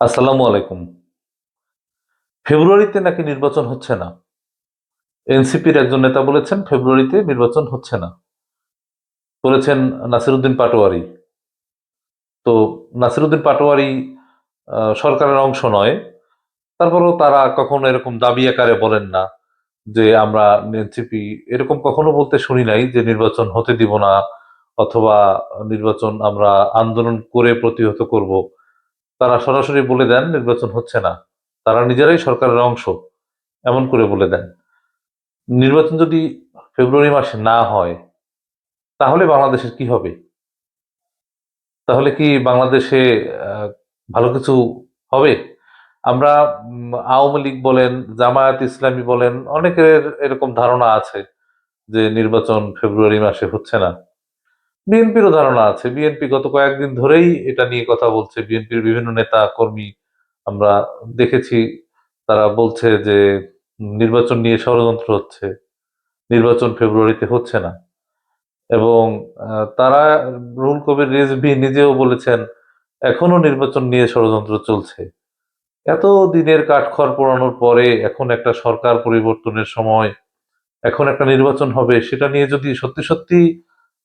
আসসালামু আলাইকুম। ফেব্রুয়ারিতে নাকি নির্বাচন হচ্ছে না? এনসিপির একজন নেতা বলেছেন, ফেব্রুয়ারিতে নির্বাচন হচ্ছে না। বলেছেন নাসিরুদ্দিন পাটোয়ারি। তো নাসিরুদ্দিন পাটোয়ারি সরকারের অংশ নয়। তারপরেও তারা কখনো এরকম দাবি আকারে বলেন না যে আমরা এনসিপি, এরকম কখনো বলতে শুনি নাই যে নির্বাচন হতে দিব না অথবা নির্বাচন আমরা আন্দোলন করে প্রতিহত করব। তারা সরাসরি বলে দেন নির্বাচন হচ্ছে না। তারা নিজেরাই সরকারের অংশ, এমন করে বলে দেন। নির্বাচন যদি ফেব্রুয়ারি মাসে না হয়, তাহলে বাংলাদেশের কি হবে? তাহলে কি বাংলাদেশে ভালো কিছু হবে? আমরা আওয়ামী লীগ বলেন, জামায়াত ইসলামী বলেন, অনেকের এরকম ধারণা আছে যে নির্বাচন ফেব্রুয়ারি মাসে হচ্ছে না। বিএনপিরও ধারণা আছে। বিএনপি গত কয়েকদিন ধরেই এটা নিয়ে কথা বলছে। বিএনপির বিভিন্ন নেতা কর্মী আমরা দেখেছি। তারা বলছে যে নির্বাচন নিয়ে ষড়যন্ত্র হচ্ছে। নির্বাচন ফেব্রুয়ারিতে হচ্ছে না। এবং তারা রুহুল কবির রিজভি নিজেও বলেছেন, এখনও নির্বাচন নিয়ে ষড়যন্ত্র চলছে। এত দিনের কাঠখড় পোড়ানোর পরে এখন একটা সরকার পরিবর্তনের সময়, এখন একটা নির্বাচন হবে, সেটা নিয়ে যদি সত্যি সত্যি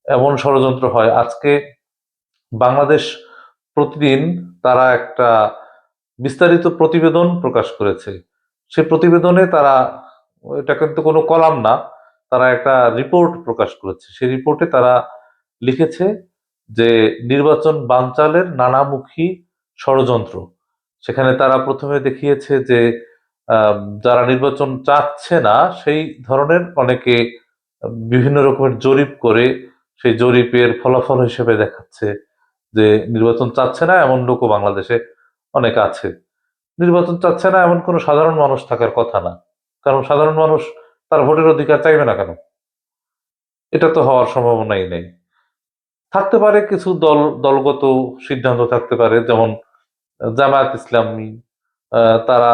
এমন ষড়যন্ত্র হয়। আজকে বাংলাদেশ প্রতিদিন তারা একটা বিস্তারিত প্রতিবেদন প্রকাশ করেছে। সে প্রতিবেদনে তারা, এটা কিন্তু কোনো কলাম না, তারা একটা রিপোর্ট প্রকাশ করেছে। সেই রিপোর্টে তারা লিখেছে যে নির্বাচন বানচালের নানামুখী ষড়যন্ত্র। সেখানে তারা প্রথমে দেখিয়েছে যে যারা নির্বাচন চাচ্ছে না, সেই ধরনের অনেকে বিভিন্ন রকমের জরিপ করে সেই জরিপের ফলাফল হিসেবে দেখাচ্ছে যে নির্বাচন চাচ্ছে না এমন লোকও বাংলাদেশে অনেক আছে। নির্বাচন চাচ্ছে না এমন কোনো সাধারণ মানুষ থাকার কথা না। কারণ সাধারণ মানুষ তার ভোটের অধিকার চাইবে না কেন? এটা তো হওয়ার সম্ভাবনাই নেই। থাকতে পারে কিছু দল, দলগত সিদ্ধান্ত থাকতে পারে, যেমন জামায়াত ইসলামী তারা,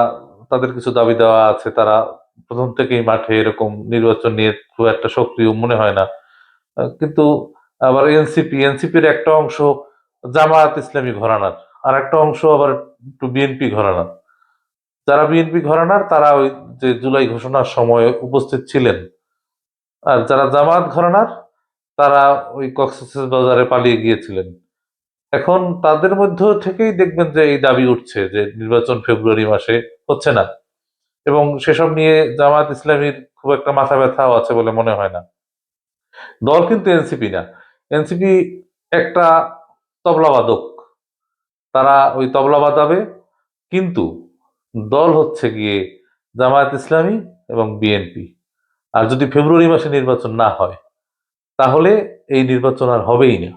তাদের কিছু দাবি দেওয়া আছে, তারা প্রথম থেকেই মাঠে এরকম নির্বাচন নিয়ে খুব একটা সক্রিয় মনে হয় না। কিন্তু আবার এনসিপি, এনসিপির একটা অংশ জামায়াত ইসলামী ঘরানার, আর একটা অংশ আবার একটু বিএনপি ঘরানার। যারা বিএনপি ঘরানার, তারা ওই যে জুলাই ঘোষণার সময় উপস্থিত ছিলেন। আর যারা জামায়াত ঘরানার, তারা ওই কক্সবাজারে পালিয়ে গিয়েছিলেন। এখন তাদের মধ্য থেকেই দেখবেন যে এই দাবি উঠছে যে নির্বাচন ফেব্রুয়ারি মাসে হচ্ছে না। এবং সেসব নিয়ে জামায়াত ইসলামীর খুব একটা মাথা ব্যথাও আছে বলে মনে হয় না। দল কিন্তু এনসিপি না। এনসিপি একটা তবলাবাদক তারা ওই তবলা বাজাবে কিন্তু দল হচ্ছে গিয়ে জামায়াত ইসলামী এবং বিএনপি। আর যদি ফেব্রুয়ারি মাসে নির্বাচন না হয়, তাহলে এই নির্বাচন আর হবেই না।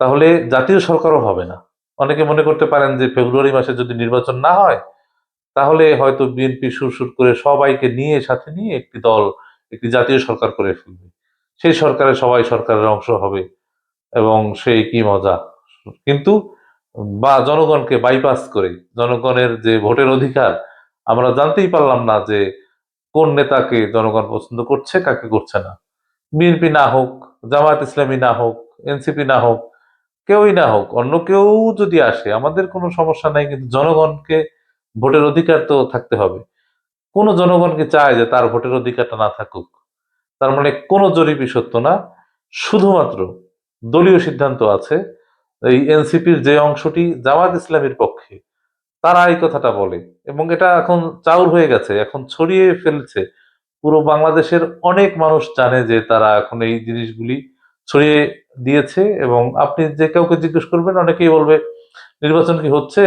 তাহলে জাতীয় সরকারও হবে না। অনেকে মনে করতে পারেন যে ফেব্রুয়ারি মাসে যদি নির্বাচন না হয়, তাহলে হয়তো বিএনপি সুর সুর করে সবাইকে নিয়ে, সাথে নিয়ে একটি দল, একটি জাতীয় সরকার করে ফেলবে। সেই সরকারে সবাই সরকারের অংশ হবে এবং সেই কি মজা। কিন্তু বা জনগণকে বাইপাস করে, জনগণের যে ভোটের অধিকার, আমরা জানতেই পারলাম না যে কোন নেতাকে জনগণ পছন্দ করছে, কাকে করছে না। বিএনপি না হোক, জামায়াত ইসলামী না হোক এনসিপি না হোক, কেউই না হোক, অন্য কেউ যদি আসে, আমাদের কোনো সমস্যা নাই, কিন্তু জনগণকে ভোটের অধিকার তো থাকতে হবে। কোনো জনগণকে চায় যে তার ভোটের অধিকারটা না থাকুক। তার মানে কোনো জরিপই সত্য না। শুধুমাত্র দলীয় সিদ্ধান্ত আছে, এই এনসিপির যে অংশটি জামাত ইসলামের পক্ষে, তারা এই কথাটা বলে এবং এটা এখন চাউর হয়ে গেছে, এখন ছড়িয়ে ফেলছে। পুরো বাংলাদেশের অনেক মানুষ জানে যে তারা এখন এই জিনিসগুলি ছড়িয়ে দিয়েছে এবং আপনি যে কাউকে জিজ্ঞেস করবেন, অনেকেই বলবে, নির্বাচন কি হচ্ছে?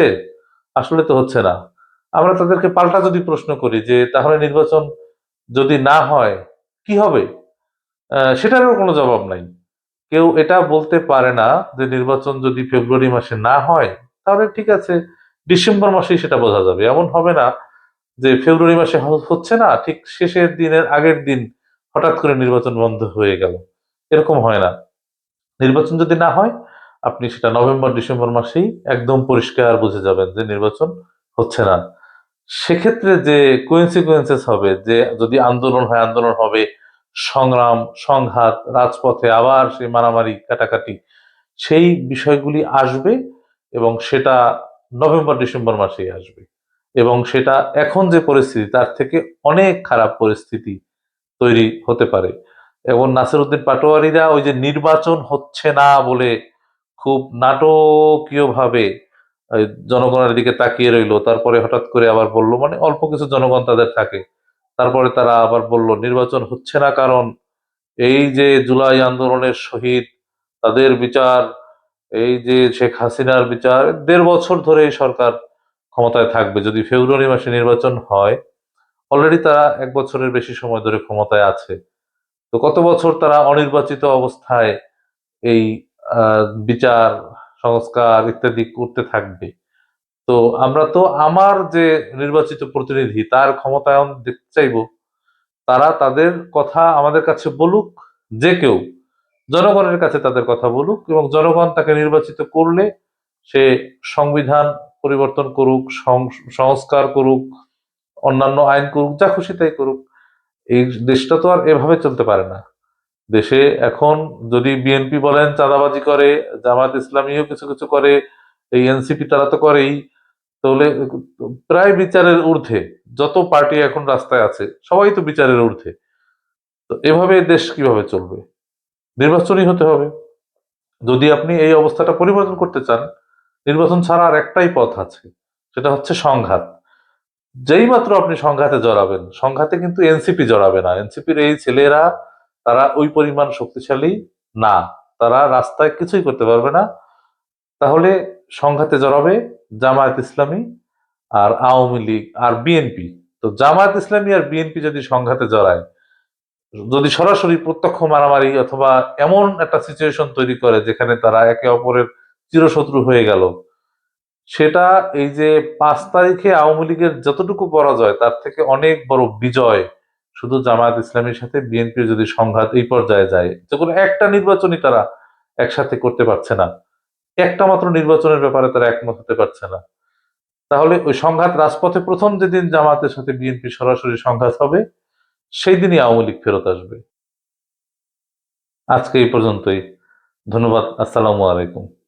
আসলে তো হচ্ছে না। আমরা তাদেরকে পাল্টা যদি প্রশ্ন করি যে তাহলে নির্বাচন যদি না হয় কি হবে? সেটারও কোনো জবাব নাই। কেউ এটা বলতে পারে না যে নির্বাচন যদি ফেব্রুয়ারি মাসে না হয়, তাহলে ঠিক আছে, ডিসেম্বর মাসেই সেটা বোঝা যাবে। এমন হবে না যে ফেব্রুয়ারি মাসে হচ্ছে না, ঠিক শেষের দিনের আগের দিন হঠাৎ করে নির্বাচন বন্ধ হয়ে গেল। এরকম হয় না। নির্বাচন যদি না হয়, আপনি সেটা নভেম্বর, ডিসেম্বর মাসেই একদম পরিষ্কার বুঝে যাবেন যে নির্বাচন হচ্ছে না। সেক্ষেত্রে যে কোইন্সিকুয়েন্সেস হবে, যে যদি আন্দোলন হয়, আন্দোলন হবে, সংগ্রাম, সংঘাত, রাজপথে আবার সেই মারামারি, কাটাকাটি, সেই বিষয়গুলি আসবে এবং সেটা নভেম্বর, ডিসেম্বর মাসেই আসবে। এবং সেটা এখন যে পরিস্থিতি, তার থেকে অনেক খারাপ পরিস্থিতি তৈরি হতে পারে। এবং নাসিরুদ্দিন পাটোয়ারিরা ওই যে নির্বাচন হচ্ছে না বলে খুব নাটকীয়ভাবে জনগণের দিকে তাকিয়ে রইল। তারপরে হঠাৎ করে আবার বলল মানে অল্প কিছু জনগণ তাদের থাকে। তারপরে তারা আবার বলল, নির্বাচন হচ্ছে না কারণ এই যে জুলাই আন্দোলনের শহীদ তাদের বিচার, এই যে শেখ হাসিনার বিচার, দেড় বছর ধরে এই সরকার ক্ষমতায় থাকবে। যদি ফেব্রুয়ারি মাসে নির্বাচন হয় অলরেডি তারা এক বছরের বেশি সময় ধরে ক্ষমতায় আছে। তো কত বছর তারা অনির্বাচিত অবস্থায় এই বিচার সংস্কার ইত্যাদি করতে থাকবে। তো আমরা তো আমার যে নির্বাচিত প্রতিনিধি, তার ক্ষমতায়ন দেখতে চাইব। তারা তাদের কথা আমাদের কাছে বলুক, যে কেউ জনগণের কাছে তাদের কথা বলুক এবং জনগণ তাকে নির্বাচিত করলে সে সংবিধান পরিবর্তন করুক সংস্কার করুক, অন্যান্য আইন করুক, যা খুশি তাই করুক। এই দেশটা তো আর এভাবে চলতে পারে না। দেশে এখন যদি বিএনপি বলেন চাঁদাবাজি করে জামাত ইসলামীও কিছু কিছু করে, এই এনসিপি তারা তো করেই, তাহলে প্রায় বিচারের ঊর্ধ্বে যত পার্টি এখন রাস্তায় আছে, সবাই তো বিচারের ঊর্ধ্বে। তো এভাবে দেশ কীভাবে চলবে? নির্বাচনই হতে হবে। যদি আপনি এই অবস্থাটা পরিবর্তন করতে চান, নির্বাচন ছাড়া আর একটাই পথ আছে, সেটা হচ্ছে সংঘাত। যেই মাত্র আপনি সংঘাতে জড়াবেন, সংঘাতে কিন্তু এনসিপি জড়াবে না। এনসিপির এই ছেলেরা তারা ওই পরিমাণ শক্তিশালী না। তারা রাস্তায় কিছুই করতে পারবে না। তাহলে সংঘাতে জড়াবে জামায়াত ইসলামী আর আওয়ামী লীগ আর বিএনপি। তো জামায়াত ইসলামী আর বিএনপি যদি সংঘাতে জড়ায়, যদি সরাসরি প্রত্যক্ষ মারামারি অথবা এমন একটা সিচুয়েশন তৈরি করে যেখানে তারা একে অপরের চিরশত্রু হয়ে গেল, সেটা এই যে পাঁচ তারিখে আওয়ামী লীগের যতটুকু পরাজয়, তার থেকে অনেক বড় বিজয় শুধু জামায়াত ইসলামীর সাথে বিএনপির যদি সংঘাত এই পর্যায়ে যায় যখন একটা নির্বাচনই তারা একসাথে করতে পারছে না। একটা মাত্র নির্বাচনের ব্যাপারে তারা একমত হতে পারছে না। তাহলে ওই সংঘাত রাজপথে প্রথম যেদিন জামাতের সাথে বিএনপি সরাসরি সংঘাত হবে, সেই দিনই আওয়ামী লীগ ফেরত আসবে। আজকে এই পর্যন্তই। ধন্যবাদ। আসসালামু আলাইকুম।